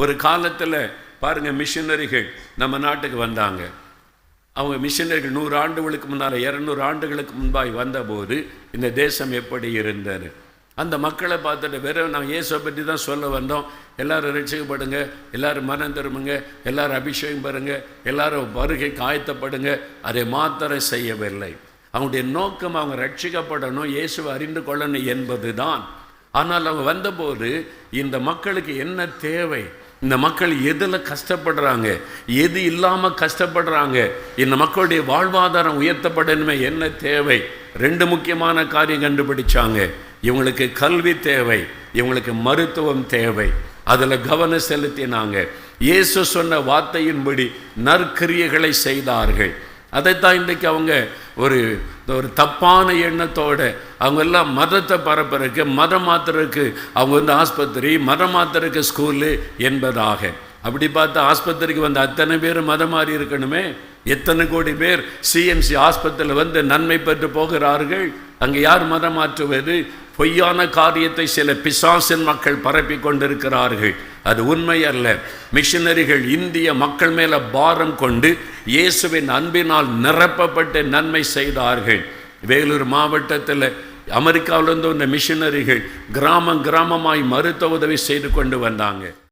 ஒரு காலத்தில் பாருங்கள் மிஷினரிகள் நம்ம நாட்டுக்கு வந்தாங்க. அவங்க மிஷினரிகள் நூறு ஆண்டுகளுக்கு முன்னால் இரநூறு ஆண்டுகளுக்கு முன்பாய் வந்தபோது இந்த தேசம் எப்படி இருந்தது? அந்த மக்களை பார்த்துட்டு வெறும் நான் இயேசுவை பற்றி தான் சொல்ல வந்தோம். எல்லோரும் ரட்சிக்கப்படுங்க எல்லாரும் மனம் திரும்புங்க எல்லாரும் அபிஷேகம் பெறுங்க எல்லாரும் வருகைக்கு ஆயத்தப்படுங்க அதை மாத்திரம் செய்யவில்லை. அவங்களுடைய நோக்கம் அவங்க ரட்சிக்கப்படணும் இயேசுவை அறிந்து கொள்ளணும் என்பது தான் ஆனால் அவங்க வந்தபோது இந்த மக்களுக்கு என்ன தேவை? இந்த மக்கள் எதில் கஷ்டப்படுறாங்க? எது இல்லாமல் கஷ்டப்படுறாங்க? இந்த மக்களுடைய வாழ்வாதாரம் உயர்த்தப்படணுமே என்ன தேவை? ரெண்டு முக்கியமான காரியம் கண்டுபிடிச்சாங்க. இவங்களுக்கு கல்வி தேவை இவங்களுக்கு மருத்துவம் தேவை. அதில் கவனம் செலுத்தினாங்க. இயேசு சொன்ன வார்த்தையின்படி நற்கிரியைகளை செய்தார்கள். அதைத்தான் இன்றைக்கு அவங்க ஒரு ஒரு தப்பான எண்ணத்தோட அவங்க எல்லாம் மதத்தை பரப்புறதுக்கு மதம் மாத்துறதுக்கு அவங்க வந்து ஆஸ்பத்திரி மதம் மாத்துறதுக்கு ஸ்கூலு என்பதாக. அப்படி பார்த்தா ஆஸ்பத்திரிக்கு வந்த அத்தனை பேர் மதம் மாறி இருக்கணுமே? எத்தனை கோடி பேர் சிஎம்சி ஆஸ்பத்திரியில் வந்து நன்மை பெற்று போகிறார்கள்? அங்கே யார் மதம் மாற்றுவது பொய்யான காரியத்தை சில பிசாசின் மக்கள் பரப்பி கொண்டிருக்கிறார்கள். அது உண்மை அல்ல. மிஷினரிகள் இந்திய மக்கள் மேலே பாரம் கொண்டு இயேசுவின் அன்பினால் நிரப்பப்பட்டு நன்மை செய்தார்கள். வேலூர் மாவட்டத்தில் அமெரிக்காவிலிருந்து வந்த மிஷினரிகள் கிராமம் கிராமமாய் மருத்துவ உதவி செய்து கொண்டு வந்தாங்க.